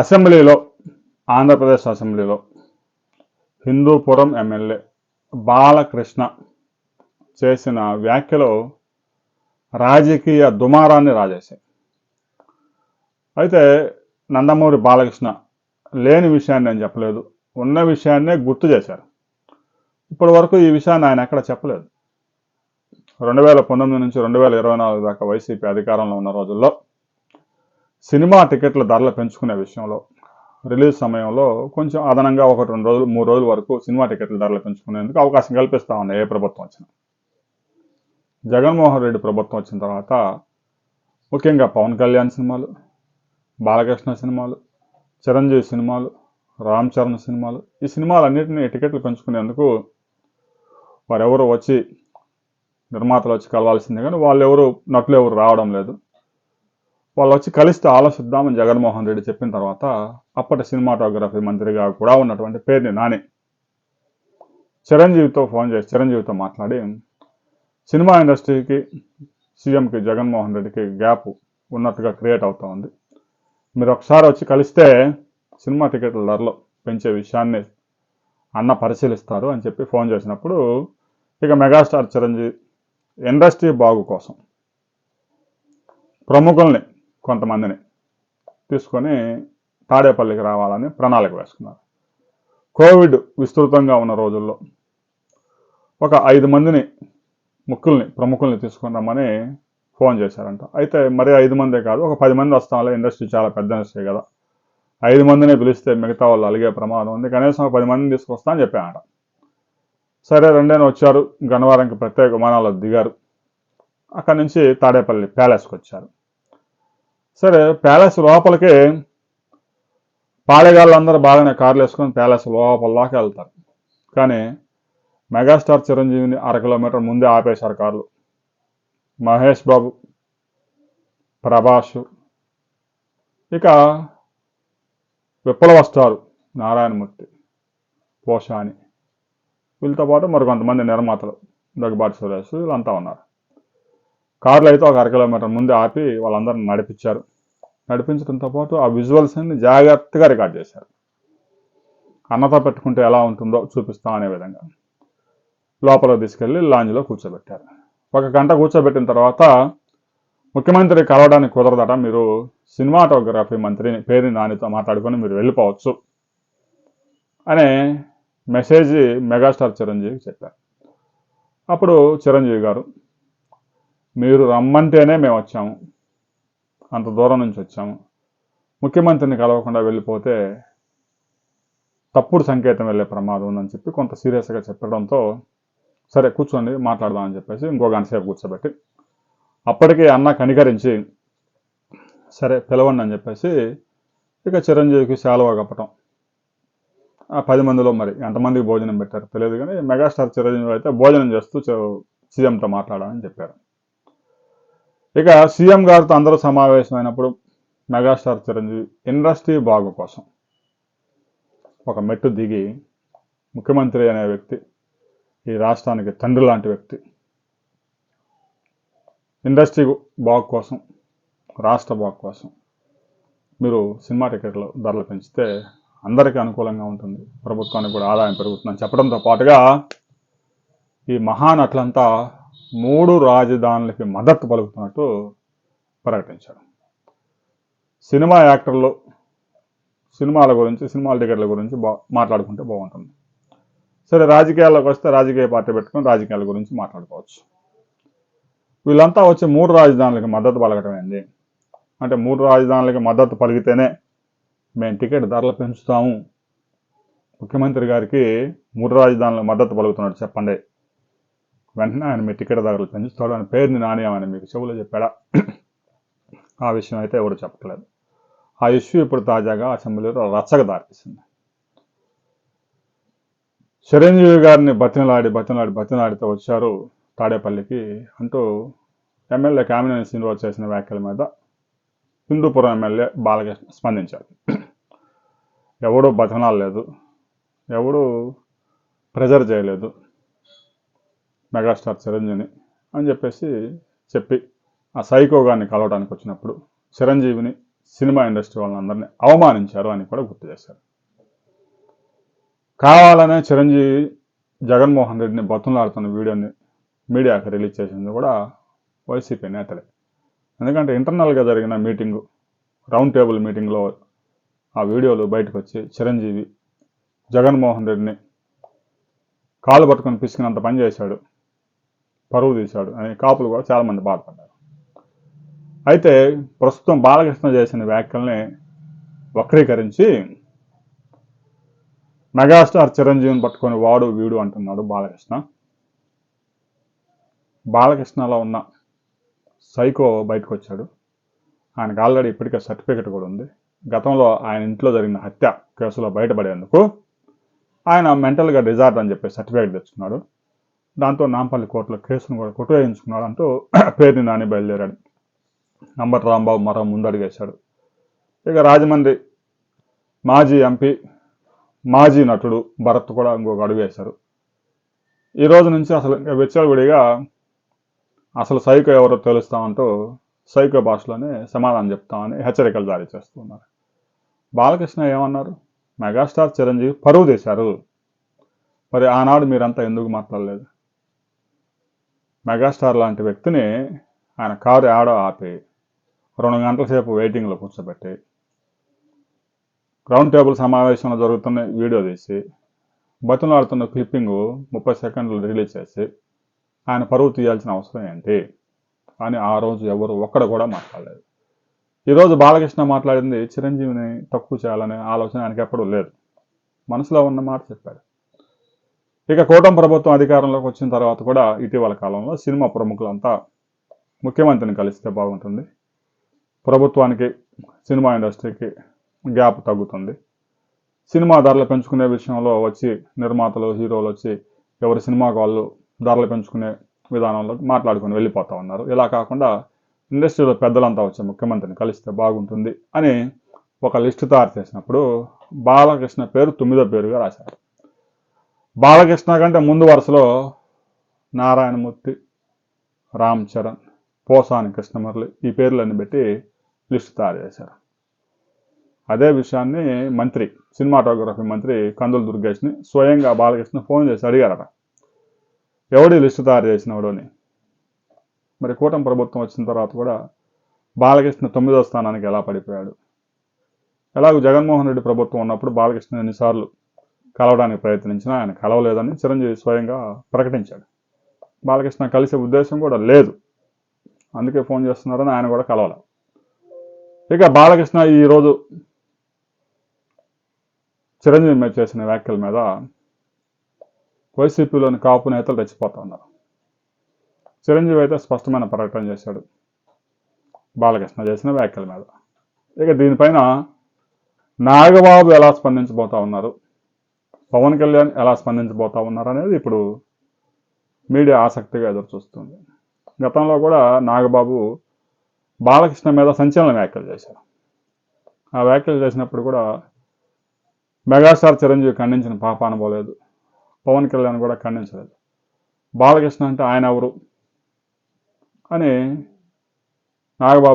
అసెంబ్లీలో ఆంధ్రప్రదేశ్ అసెంబ్లీలో హిందూపురం ఎమ్మెల్యే బాలకృష్ణ చేసిన వ్యాఖ్యలు రాజకీయ దుమారాన్ని రాజేశాయి అయితే నందమూరి బాలకృష్ణ లేని విషయాన్ని నేను చెప్పలేదు. ఉన్న విషయాన్నే గుర్తు చేశారు. ఇప్పటి వరకు ఈ విషయాన్ని ఆయన ఎక్కడ చెప్పలేదు. రెండు వేల పంతొమ్మిది నుంచి రెండు వేల ఇరవై నాలుగు దాకా వైసీపీ అధికారంలో ఉన్న రోజుల్లో సినిమా టికెట్ల ధరలు పెంచుకునే విషయంలో రిలీజ్ సమయంలో కొంచెం అదనంగా ఒక రెండు రోజులు మూడు రోజుల వరకు సినిమా టికెట్ల ధరలు పెంచుకునేందుకు అవకాశం కల్పిస్తా ఉంది ఏ ప్రభుత్వం వచ్చినా. జగన్మోహన్ రెడ్డి ప్రభుత్వం వచ్చిన తర్వాత ముఖ్యంగా పవన్ కళ్యాణ్ సినిమాలు బాలకృష్ణ సినిమాలు చిరంజీవి సినిమాలు రామ్ చరణ్ సినిమాలు ఈ సినిమాలన్నింటినీ టికెట్లు పెంచుకునేందుకు వారెవరు వచ్చి నిర్మాతలు వచ్చి కలవాల్సిందే కానీ వాళ్ళు ఎవరు నటులు ఎవరు రావడం లేదు. వాళ్ళు వచ్చి కలిస్తే ఆలోచిద్దామని జగన్మోహన్ రెడ్డి చెప్పిన తర్వాత అప్పటి సినిమాటోగ్రఫీ మంత్రిగా కూడా ఉన్నటువంటి పేరుని నాని. చిరంజీవితో ఫోన్ చేసి చిరంజీవితో మాట్లాడి సినిమా ఇండస్ట్రీకి సీఎంకి జగన్మోహన్ రెడ్డికి గ్యాప్ ఉన్నట్టుగా క్రియేట్ అవుతూ ఉంది. మీరు ఒకసారి వచ్చి కలిస్తే సినిమా టికెట్ల ధరలు పెంచే విషయాన్ని అన్న పరిశీలిస్తారు అని చెప్పి ఫోన్ చేసినప్పుడు ఇక మెగాస్టార్ చిరంజీవి ఇండస్ట్రీ బాగు కోసం ప్రముఖుల్ని కొంతమందిని తీసుకొని తాడేపల్లికి రావాలని ప్రణాళిక వేసుకున్నారు. కోవిడ్ విస్తృతంగా ఉన్న రోజుల్లో ఒక ఐదు మందిని ముక్కుల్ని ప్రముఖుల్ని తీసుకుందామని ఫోన్ చేశారంట. అయితే మరి ఐదు మందే కాదు ఒక పది మంది వస్తాంలే ఇండస్ట్రీ చాలా పెద్ద ఇండస్ట్రీ కదా. ఐదు మందిని పిలిస్తే మిగతా వాళ్ళు అలిగే ప్రమాదం ఉంది కనీసం ఒక పది మందిని తీసుకొస్తా అని చెప్పానట సరే రెండేని వచ్చారు గన్నవరంకి ప్రత్యేక విమానాల్లో దిగారు. అక్కడి నుంచి తాడేపల్లి ప్యాలెస్కి వచ్చారు. సరే ప్యాలెస్ లోపలికి పాడేగాళ్ళందరూ బాగానే కార్లు వేసుకొని ప్యాలెస్ లోపల దాకా వెళ్తారు. కానీ మెగాస్టార్ చిరంజీవిని అర కిలోమీటర్ ముందే ఆపేశారు కార్లు. మహేష్ బాబు ప్రభాస్ ఇక విప్లవ వస్తారు నారాయణమూర్తి పోషాని. వీళ్ళతో పాటు మరి కొంతమంది నిర్మాతలు దగ్గుబాటి సురేష్ వీళ్ళంతా ఉన్నారు. కార్లు అయితే ఒక అర కిలోమీటర్ ముందే ఆపి వాళ్ళందరిని నడిపించారు. నడిపించడంతో పాటు ఆ విజువల్స్ అన్ని జాగ్రత్తగా రికార్డ్ చేశారు. అన్నతో పెట్టుకుంటే ఎలా ఉంటుందో చూపిస్తాం అనే విధంగా. లోపల తీసుకెళ్ళి లాంజ్లో కూర్చోబెట్టారు. ఒక గంట కూర్చోబెట్టిన తర్వాత ముఖ్యమంత్రి కలవడానికి కుదరదట. మీరు సినిమాటోగ్రఫీ మంత్రిని పేరు నానితో మాట్లాడుకొని మీరు వెళ్ళిపోవచ్చు అనే మెసేజ్ మెగాస్టార్ చిరంజీవికి చెప్పారు. అప్పుడు చిరంజీవి గారు మీరు రమ్మంటేనే మేము వచ్చాము. అంత దూరం నుంచి వచ్చాము. ముఖ్యమంత్రిని కలవకుండా వెళ్ళిపోతే తప్పుడు సంకేతం వెళ్ళే ప్రమాదం ఉందని చెప్పి కొంత సీరియస్గా చెప్పడంతో సరే కూర్చోండి మాట్లాడదామని చెప్పేసి ఇంకో గంట సేపు కూర్చోబెట్టి అప్పటికే అన్న కనికరించి సరే పిలవండి అని చెప్పేసి ఇక చిరంజీవికి శాలువా కప్పటం. పది మందిలో మరి ఎంతమందికి భోజనం పెట్టారు తెలియదు కానీ మెగాస్టార్ చిరంజీవి అయితే భోజనం చేస్తూ సీఎంతో మాట్లాడాలని చెప్పారు. ఇక సీఎం గారితో అందరూ సమావేశమైనప్పుడు మెగాస్టార్ చిరంజీవి ఇండస్ట్రీ బాగు కోసం ఒక మెట్టు దిగి ముఖ్యమంత్రి అనే వ్యక్తి ఈ రాష్ట్రానికి తండ్రి లాంటి వ్యక్తి ఇండస్ట్రీ బాగు కోసం రాష్ట్ర బాగు కోసం మీరు సినిమా టికెట్లు ధరలు పెంచితే అందరికీ అనుకూలంగా ఉంటుంది. ప్రభుత్వానికి కూడా ఆదాయం పెరుగుతుందని చెప్పడంతో పాటుగా ఈ మహానట్లంతా మూడు రాజధానులకి మద్దతు పలుకుతున్నట్టు ప్రకటించారు. సినిమా యాక్టర్లు సినిమాల గురించి సినిమాల టికెట్ల గురించి బా మాట్లాడుకుంటే బాగుంటుంది. సరే రాజకీయాల్లోకి వస్తే రాజకీయ పార్టీ పెట్టుకొని రాజకీయాల గురించి మాట్లాడుకోవచ్చు. వీళ్ళంతా వచ్చి మూడు రాజధానులకి మద్దతు పలకటం ఏంది? అంటే మూడు రాజధానులకి మద్దతు పలికితేనే మేము టికెట్ ధరలు పెంచుతాము. ముఖ్యమంత్రి గారికి మూడు రాజధానులకు మద్దతు పలుకుతున్నాడు చెప్పండి. వెంటనే ఆయన మీ టికెట్ దగ్గర పెంచుతాడు ఆయన పేరుని నాణ్యమని మీకు చెవులో చెప్పాడా? ఆ విషయం అయితే ఎవరు చెప్పట్లేదు. ఆ ఇష్యూ ఇప్పుడు తాజాగా అసెంబ్లీలో రచ్చగా దారితీసింది. చిరంజీవి గారిని బతినలాడి బతినలాడి బతిమలాడితో వచ్చారు తాడేపల్లికి అంటూ ఎమ్మెల్యే కామినేని శ్రీనివాస్ చేసిన వ్యాఖ్యల మీద హిందూపురం ఎమ్మెల్యే బాలకృష్ణ స్పందించారు. ఎవడు లేదు ఎవడూ ప్రెజర్ చేయలేదు. మెగాస్టార్ చిరంజీవిని అని చెప్పేసి చెప్పి ఆ సైకో గారిని కలవడానికి వచ్చినప్పుడు చిరంజీవిని సినిమా ఇండస్ట్రీ వాళ్ళందరినీ అవమానించారు అని కూడా గుర్తు చేశారు. కావాలనే చిరంజీవి జగన్మోహన్ రెడ్డిని బతులాడుతున్న వీడియోని మీడియాకి రిలీజ్ చేసింది కూడా వైసీపీ నేతలే. ఎందుకంటే ఇంటర్నల్గా జరిగిన మీటింగు రౌండ్ టేబుల్ మీటింగ్లో ఆ వీడియోలు బయటకు వచ్చి చిరంజీవి జగన్మోహన్ రెడ్డిని కాలు పట్టుకొని పిసికినంత పని చేశాడు. పరువు తీశాడు అని కాపులు కూడా చాలామంది బాధపడ్డారు. అయితే ప్రస్తుతం బాలకృష్ణ చేసిన వ్యాఖ్యల్ని వక్రీకరించి మెగాస్టార్ చిరంజీవిని పట్టుకొని వాడు వీడు అంటున్నాడు బాలకృష్ణ. బాలకృష్ణలో ఉన్న సైకో బయటకు వచ్చాడు. ఆయనకు ఆల్రెడీ ఇప్పటికే సర్టిఫికెట్ కూడా ఉంది. గతంలో ఆయన ఇంట్లో జరిగిన హత్య కేసులో బయటపడేందుకు ఆయన మెంటల్గా డిజార్డ్ అని చెప్పి సర్టిఫికేట్ తెచ్చుకున్నాడు. దాంతో నాంపల్లి కోర్టులో కేసును కూడా కొట్టువేయించుకున్నాడు అంటూ పేరుని నాని బయలుదేరాడు. నంబర్ రాంబాబు మరో ముందడుగేశాడు. ఇక రాజమండ్రి మాజీ ఎంపీ మాజీ నటుడు భరత్ కూడా ఇంకొక అడుగు వేశారు ఈ రోజు నుంచి అసలు ఇంకా విచ్చలవిడిగా అసలు సైకో ఎవరో తెలుస్తామంటూ సైకో భాషలోనే సమాధానం చెప్తామని హెచ్చరికలు జారీ చేస్తున్నారు బాలకృష్ణ ఏమన్నారు? మెగాస్టార్ చిరంజీవి పరువు తీశారు. మరి ఆనాడు మీరంతా ఎందుకు మాట్లాడలేదు? మెగాస్టార్ లాంటి వ్యక్తిని ఆయన కారు ఆడో ఆపి రెండు గంటల సేపు వెయిటింగ్లో కూర్చోబెట్టి రౌండ్ టేబుల్ సమావేశంలో జరుగుతున్న వీడియో తీసి బతులాడుతున్న క్లిప్పింగ్ ముప్పై సెకండ్లు రిలీజ్ చేసి ఆయన పరువు తీయాల్సిన అవసరం ఏంటి? అని ఆ రోజు ఎవరు ఒక్కడ కూడా మాట్లాడలేదు. ఈరోజు బాలకృష్ణ మాట్లాడింది చిరంజీవిని తక్కువ చేయాలనే ఆలోచన ఆయనకి ఎప్పుడూ లేదు. మనసులో ఉన్న మాట చెప్పాడు. ఇక కూటమి ప్రభుత్వం అధికారంలోకి వచ్చిన తర్వాత కూడా ఇటీవల కాలంలో సినిమా ప్రముఖులంతా ముఖ్యమంత్రిని కలిస్తే బాగుంటుంది. ప్రభుత్వానికి సినిమా ఇండస్ట్రీకి గ్యాప్ తగ్గుతుంది. సినిమా ధరలు పెంచుకునే విషయంలో వచ్చి నిర్మాతలు హీరోలు వచ్చి ఎవరి సినిమాకు వాళ్ళు ధరలు పెంచుకునే విధానంలో మాట్లాడుకొని వెళ్ళిపోతూ ఉన్నారు. ఇలా కాకుండా ఇండస్ట్రీలో పెద్దలంతా వచ్చి ముఖ్యమంత్రిని కలిస్తే బాగుంటుంది అని ఒక లిస్టు తయారు చేసినప్పుడు బాలకృష్ణ పేరు తొమ్మిదో పేరుగా రాశారు. బాలకృష్ణ కంటే ముందు వరుసలో నారాయణమూర్తి రామ్ చరణ్ పోసాని కృష్ణమురళి ఈ పేర్లన్నీ పెట్టి లిస్టు తయారు చేశారు. అదే విషయాన్ని మంత్రి సినిమాటోగ్రఫీ మంత్రి కందుల దుర్గేష్ని స్వయంగా బాలకృష్ణ ఫోన్ చేసి అడిగారట. ఎవడి లిస్టు తయారు చేసినవాడు అని. మరి కూటమి ప్రభుత్వం వచ్చిన తర్వాత కూడా బాలకృష్ణ తొమ్మిదో స్థానానికి ఎలా పడిపోయాడు? ఎలాగో జగన్మోహన్ రెడ్డి ప్రభుత్వం ఉన్నప్పుడు బాలకృష్ణ ఎన్నిసార్లు కలవడానికి ప్రయత్నించినా ఆయన కలవలేదని చిరంజీవి స్వయంగా ప్రకటించాడు. బాలకృష్ణ కలిసే ఉద్దేశం కూడా లేదు. అందుకే ఫోన్ చేస్తున్నారని ఆయన కూడా కలవలే. ఇక బాలకృష్ణ ఈరోజు చిరంజీవి మీద చేసిన వ్యాఖ్యల మీద వైసీపీలోని కాపు నేతలు రెచ్చిపోతా ఉన్నారు. చిరంజీవి అయితే స్పష్టమైన ప్రకటన చేశాడు బాలకృష్ణ చేసిన వ్యాఖ్యల మీద. ఇక దీనిపైన నాగబాబు ఎలా స్పందించబోతా ఉన్నారు? పవన్ కళ్యాణ్ ఎలా స్పందించబోతా ఉన్నారు అనేది ఇప్పుడు మీడియా ఆసక్తిగా ఎదురు చూస్తుంది గతంలో కూడా నాగబాబు బాలకృష్ణ మీద సంచలన వ్యాఖ్యలు చేశారు. ఆ వ్యాఖ్యలు చేసినప్పుడు కూడా మెగాస్టార్ చిరంజీవి ఖండించిన పాప అనుకోలేదు పవన్ కళ్యాణ్ కూడా ఖండించలేదు. బాలకృష్ణ అంటే ఆయన ఎవరు అని నాగబాబు